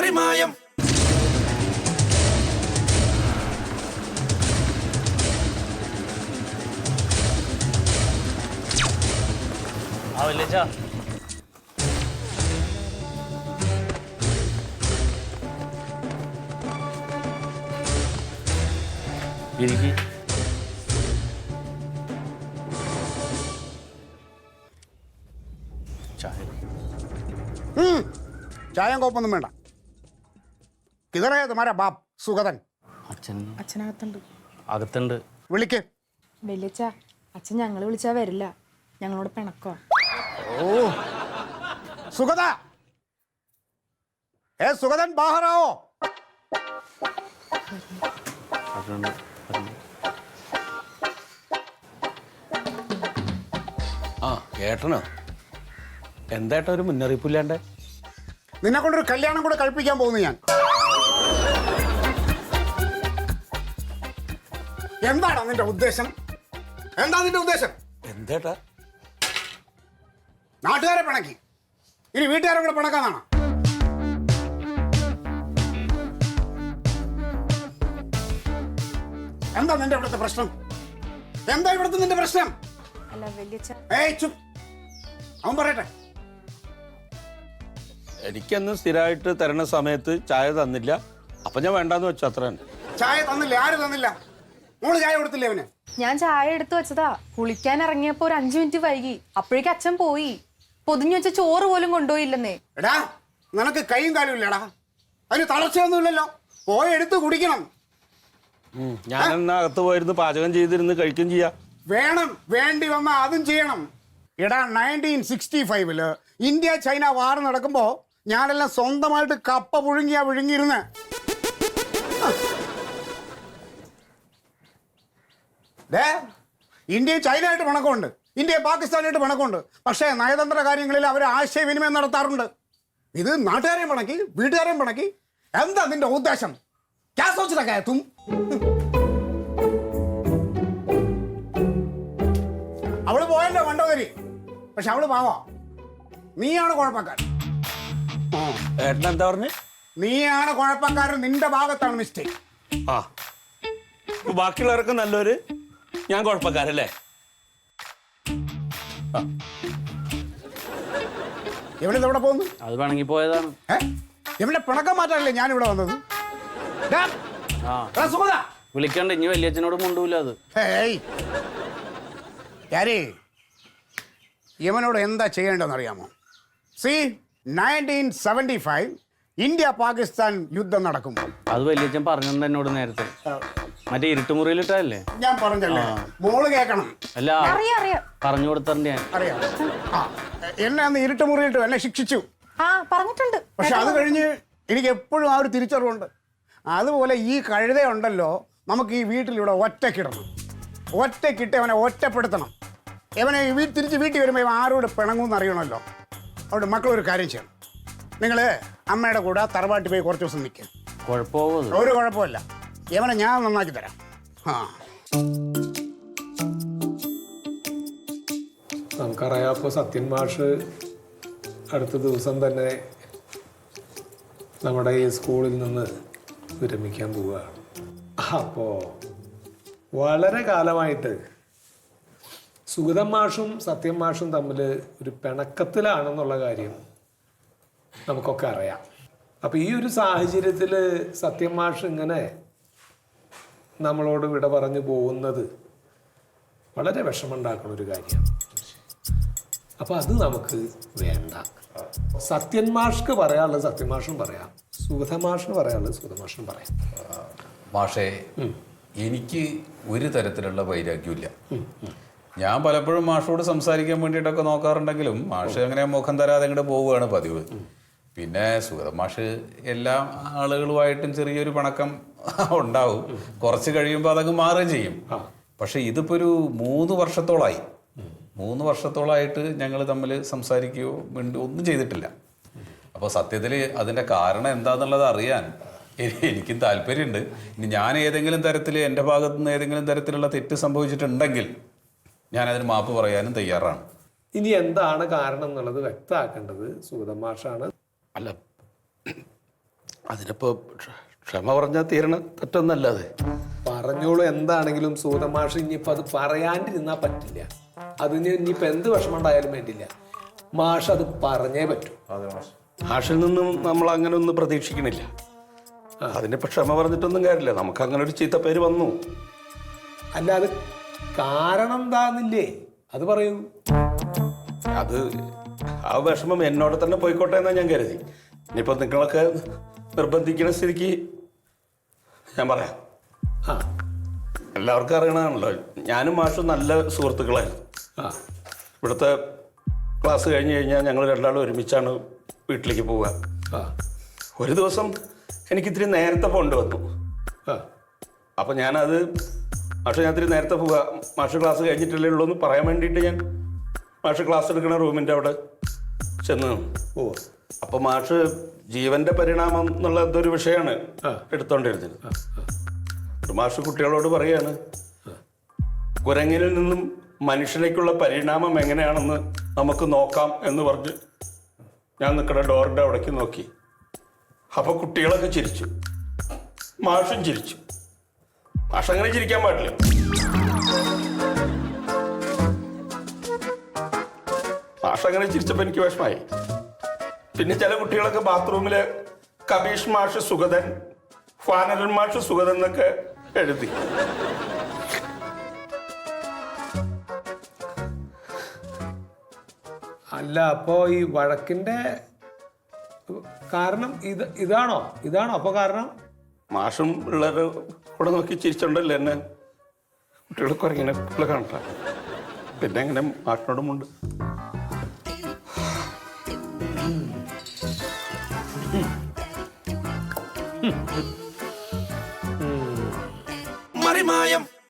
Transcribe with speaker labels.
Speaker 1: പാറിമായം.
Speaker 2: ആ വല്യച്ഛാ ഇരിക്കി. ചായ.
Speaker 3: ചായം കോപ്പൊന്നും വേണ്ട. കിതറേ തുമാരാ ബാപ്പ് സുഗതൻ.
Speaker 2: അച്ഛൻ.
Speaker 4: അച്ഛനകത്തുണ്ട്.
Speaker 2: അകത്തുണ്ട്.
Speaker 3: വിളിക്ക്.
Speaker 4: വലിയച്ഛ അച്ഛൻ ഞങ്ങൾ വിളിച്ചാ വരില്ല. ഞങ്ങളോട് പിണക്കോ.
Speaker 3: ഓ. സുഗത. ഏ സുഗതൻ ബാഹറാവോ
Speaker 5: ആ ഏട്ടനോ? എന്തായിട്ടാ ഒരു മുന്നറിയിപ്പില്ലാണ്ട്
Speaker 3: നിന്നെ കൊണ്ടൊരു കല്യാണം കൂടെ കഴിപ്പിക്കാൻ പോകുന്നു ഞാൻ. എന്താണ് നിന്റെ ഉദ്ദേശം? എന്താ നിന്റെ ഉദ്ദേശം?
Speaker 5: എന്തേട്ടാ?
Speaker 3: നാട്ടുകാരെ പിണക്കി. ഇനി വീട്ടുകാരെ കൂടെ പിണക്കാന്നാണ്? എന്താ നിന്റെ ഇവിടുത്തെ പ്രശ്നം? എന്താ ഇവിടുത്തെ നിന്റെ പ്രശ്നം? ഏയ് അവൻ പറയട്ടെ.
Speaker 5: എനിക്കന്ന് സ്ഥിരമായിട്ട് തരണ സമയത്ത് ചായ തന്നില്ല. അപ്പൊ ഞാൻ വേണ്ടാന്ന് വെച്ചു അത്ര
Speaker 3: ചായ തന്നില്ല ആര് തന്നില്ല. മോൾ ചായ കൊടുത്തില്ലേ അവന്?
Speaker 4: ഞാൻ ചായ എടുത്തു വെച്ചതാ. കുളിക്കാൻ ഇറങ്ങിയപ്പോ ഒരു അഞ്ചു മിനിറ്റ് വൈകി. അപ്പോഴേക്കും അച്ഛൻ പോയി. പൊതിഞ്ഞു വെച്ച ചോറ് പോലും കൊണ്ടുപോയില്ലെന്നേ.
Speaker 3: എടാ നിനക്ക് കൈയും കാലും ഇല്ലടാ. അതിന് തളർച്ചയൊന്നുമില്ലല്ലോ പോയി എടുത്ത് കുടിക്കണം.
Speaker 5: ഞാൻ എന്നാ അകത്ത് പോയിരുന്ന് പാചകം ചെയ്തിരുന്ന് കഴിക്കും ചെയ്യാ.
Speaker 3: വേണം വേണ്ടി വന്നാൽ അതും ചെയ്യണം. എടാ നയന്റീൻ സിക്സ്റ്റി ഫൈവിൽ ഇന്ത്യ ചൈന വാർ നടക്കുമ്പോ ഞാനെല്ലാം സ്വന്തമായിട്ട് കപ്പ പുഴുങ്ങിയാ പുഴുങ്ങിയിരുന്ന് ദേ ഇന്ത്യയും ചൈനയായിട്ട് പണക്കമുണ്ട്. ഇന്ത്യയും പാകിസ്ഥാനായിട്ട് പണക്കമുണ്ട്. പക്ഷേ നയതന്ത്ര കാര്യങ്ങളിൽ അവർ ആശയവിനിമയം നടത്താറുണ്ട്. ഇത് നാട്ടുകാരെയും പണക്കി വീട്ടുകാരെയും പണക്കി. എന്താ നിന്റെ ഉദ്ദേശം? ക്യാ തും അവൾ പോയല്ലോ മണ്ടോദരി. പക്ഷെ അവൾ പാവാ. നീയാണ് കുഴപ്പക്കാരൻ.
Speaker 5: എന്താ പറഞ്ഞു?
Speaker 3: നീയാണ് കുഴപ്പക്കാരൻ. നിന്റെ ഭാഗത്താണ് മിസ്റ്റേക്ക്
Speaker 5: ആ. അപ്പൊ ബാക്കിയുള്ളവരൊക്കെ നല്ലൊരു ഞാൻ കുഴപ്പക്കാരല്ലേ?
Speaker 3: എവിടെ എവിടെ പോകുന്നു
Speaker 2: അത് വേണമെങ്കിൽ പോയതാണ്.
Speaker 3: ഏ? എവിടെ പിണക്കം മാറ്റാനല്ലേ ഞാൻ ഇവിടെ വന്നത്? ഡാ,
Speaker 2: ആ.
Speaker 3: എടാ സുഗത.
Speaker 2: വിളിക്കണ്ട ഇനി വലിയച്ഛനോട് മുണ്ടൂല അത്.
Speaker 3: ഹേയ് ഞാനേ യമനോട് എന്താ ചെയ്യേണ്ടതെന്ന് അറിയാമോ C nineteen seventy five India Pakistan യുദ്ധം നടക്കുമ്പോൾ.
Speaker 2: അത് വലിയച്ഛൻ പറഞ്ഞെന്ന് എന്നോട് നേരത്തെ. മറ്റേ ഇരുട്ടുമുറിയിലിട്ടല്ലേ
Speaker 3: ഞാൻ പറഞ്ഞല്ലേ? മോൾ കേക്കണം.
Speaker 2: അല്ല
Speaker 4: അറിയാം അറിയാം.
Speaker 2: പറഞ്ഞു ഞാൻ
Speaker 3: അറിയാം. ആ എന്നെ അന്ന് ഇരുട്ട് മുറിയിട്ട് എന്നെ ശിക്ഷിച്ചു.
Speaker 4: ആ പറഞ്ഞിട്ടുണ്ട്.
Speaker 3: പക്ഷെ അത് കഴിഞ്ഞ് എനിക്ക് എപ്പോഴും ആ ഒരു തിരിച്ചറിവുണ്ട്. അതുപോലെ ഈ കഴുതയുണ്ടല്ലോ നമുക്ക് ഈ വീട്ടിലൂടെ ഒറ്റക്കിടണം. ഒറ്റക്കിട്ട് അവനെ ഒറ്റപ്പെടുത്തണം. ഇവനെ ഈ വീ തിരിച്ച് വീട്ടിൽ വരുമ്പോൾ ഇവൻ ആരോട് പിണങ്ങുമെന്ന് അറിയണമല്ലോ. അവിടെ മക്കളൊരു ഒരു കാര്യം ചെയ്യണം. നിങ്ങൾ അമ്മയുടെ കൂടെ തറവാട്ടിൽ പോയി കുറച്ച് ദിവസം നിൽക്കുക ഒരു കുഴപ്പമില്ല. ഇവനെ ഞാൻ നന്നാക്കി തരാം.
Speaker 6: നമുക്കറിയാം അപ്പോൾ സത്യൻ മാഷ് അടുത്ത ദിവസം തന്നെ നമ്മുടെ ഈ സ്കൂളിൽ നിന്ന് വിരമിക്കാൻ പോവുകയാണ്. അപ്പോൾ വളരെ കാലമായിട്ട് സുഗതം മാഷും സത്യം മാഷും തമ്മിൽ ഒരു പിണക്കത്തിലാണെന്നുള്ള കാര്യം നമുക്കൊക്കെ അറിയാം. അപ്പോൾ ഈ ഒരു സാഹചര്യത്തിൽ സത്യം മാഷ് ഇങ്ങനെ നമ്മളോട് വിട പറഞ്ഞു പോകുന്നത്. വളരെ വിഷമുണ്ടാക്കുന്ന ഒരു കാര്യമാണ്. അപ്പൊ അത് നമുക്ക് വേണ്ട. സത്യൻ മാഷ്ക്ക് പറയാനുള്ളത് സത്യമാഷും പറയാം. സുഗതമാഷിന് പറയാനുള്ളത് സുഗതമാഷും പറയാം.
Speaker 7: മാഷേ എനിക്ക് ഒരു തരത്തിലുള്ള വൈരാഗ്യമില്ല ഞാൻ പലപ്പോഴും മാഷോട് സംസാരിക്കാൻ വേണ്ടിയിട്ടൊക്കെ നോക്കാറുണ്ടെങ്കിലും മാഷ് അങ്ങനെ മുഖം തരാതെ ഇങ്ങോട്ട് പോവുകയാണ് പതിവ്. പിന്നെ സുഗതമാഷ് എല്ലാ ആളുകളുമായിട്ടും ചെറിയൊരു പണക്കം ഉണ്ടാവും. കുറച്ച് കഴിയുമ്പോൾ അതങ്ങ് മാറുകയും ചെയ്യും. പക്ഷേ ഇതിപ്പോ ഒരു മൂന്ന് വർഷത്തോളായി. മൂന്ന് വർഷത്തോളമായിട്ട് ഞങ്ങൾ തമ്മിൽ സംസാരിക്കുകയോ മിണ്ടോ ഒന്നും ചെയ്തിട്ടില്ല. അപ്പോൾ സത്യത്തിൽ അതിന്റെ കാരണം എന്താണെന്നുള്ളത് അറിയാൻ എനിക്കും താല്പര്യമുണ്ട് ഇനി ഞാൻ ഏതെങ്കിലും തരത്തിൽ എന്റെ ഭാഗത്തു നിന്ന് ഏതെങ്കിലും തരത്തിലുള്ള തെറ്റ് സംഭവിച്ചിട്ടുണ്ടെങ്കിൽ ഞാൻ അതിന് മാപ്പ് പറയാനും തയ്യാറാണ്.
Speaker 6: ഇനി എന്താണ് കാരണം എന്നുള്ളത് വ്യക്തമാക്കേണ്ടത് സുഗതമാഷാണ്
Speaker 5: അല്ല അതിനിപ്പോ ക്ഷ- ക്ഷമ പറഞ്ഞാൽ തീരണ തെറ്റൊന്നല്ലാതെ.
Speaker 6: പറഞ്ഞോളൂ എന്താണെങ്കിലും സൂതമാഷ് ഇനിയിപ്പോൾ അത് പറയാണ്ടിരുന്നാൽ പറ്റില്ല. അതിന് ഇനിയിപ്പോൾ എന്ത് വിഷമം ഉണ്ടായാലും വേണ്ടില്ല. മാഷ് അത് പറഞ്ഞേ പറ്റൂ.
Speaker 5: മാഷിൽ നിന്നും നമ്മൾ അങ്ങനെ ഒന്നും പ്രതീക്ഷിക്കണില്ല. അതിനിപ്പോൾ ക്ഷമ പറഞ്ഞിട്ടൊന്നും കാര്യമില്ല. നമുക്ക് അങ്ങനെ ഒരു ചീത്ത പേര് വന്നു.
Speaker 6: അല്ല അത് കാരണം എന്താന്നില്ലേ? അത് പറയൂ.
Speaker 5: അത് ആ വിഷമം എന്നോട് തന്നെ പോയിക്കോട്ടെ എന്നാ ഞാൻ കരുതി. ഇനിയിപ്പോ നിങ്ങളൊക്കെ നിർബന്ധിക്കുന്ന സ്ഥിതിക്ക് ഞാൻ പറയാം.
Speaker 6: ആ.
Speaker 5: എല്ലാവർക്കും അറിയണതാണല്ലോ. ഞാനും മാഷും നല്ല സുഹൃത്തുക്കളായിരുന്നു.
Speaker 6: ആ.
Speaker 5: ഇവിടുത്തെ ക്ലാസ് കഴിഞ്ഞ് കഴിഞ്ഞാൽ ഞങ്ങൾ രണ്ടാളും ഒരുമിച്ചാണ് വീട്ടിലേക്ക് പോവുക.
Speaker 6: ആ.
Speaker 5: ഒരു ദിവസം എനിക്ക് ഇത്തിരി നേരത്തെ പോകേണ്ടി വന്നു.
Speaker 6: ആ.
Speaker 5: അപ്പം ഞാനത് മാഷ് ഞാൻ ഇത്തിരി നേരത്തെ പോവുക. മാഷ് ക്ലാസ് കഴിഞ്ഞിട്ടല്ലേ ഉള്ളൂ എന്ന് പറയാൻ വേണ്ടിയിട്ട് ഞാൻ മാഷ് ക്ലാസ് എടുക്കുന്ന റൂമിന്റെ അവിടെ ചെന്ന് നിന്നു.
Speaker 6: ഓ
Speaker 5: അപ്പോൾ മാഷ് ജീവന്റെ പരിണാമം എന്നുള്ള ഇതൊരു വിഷയമാണ്. എടുത്തോണ്ടിരുന്നത്. മാഷ് കുട്ടികളോട് പറയാണ് കുരങ്ങിനിൽ നിന്നും മനുഷ്യനേക്കുള്ള പരിണാമം എങ്ങനെയാണെന്ന് നമുക്ക് നോക്കാം എന്ന് പറഞ്ഞ് ഞാൻ നിൽക്കുന്ന ഡോറിന്റെ അവിടേക്ക് നോക്കി. അപ്പൊ കുട്ടികളൊക്കെ ചിരിച്ചു. മാഷും ചിരിച്ചു. മാഷ് അങ്ങനെ ചിരിക്കാൻ പാടില്ല. മാഷ് അങ്ങനെ ചിരിച്ചപ്പോൾ എനിക്ക് വിഷമായി. പിന്നെ ചില കുട്ടികളൊക്കെ ബാത്റൂമിൽ കബീഷ് മാഷ് സുഗതൻ ഫാനരൻ മാഷ് സുഗതൻ എന്നൊക്കെ എഴുതി.
Speaker 6: അല്ല അപ്പോ ഈ വഴക്കിന്റെ കാരണം ഇത് ഇതാണോ? ഇതാണോ അപ്പൊ കാരണം?
Speaker 5: മാഷും പിള്ളേരെ കൂടെ നോക്കി ചിരിച്ചുണ്ടല്ലോ എന്നെ കുട്ടികളൊക്കെ ഇങ്ങനെ പിള്ളേർ കാണട്ടെ പിന്നെ എങ്ങനെ മാഷിനോടുമുണ്ട്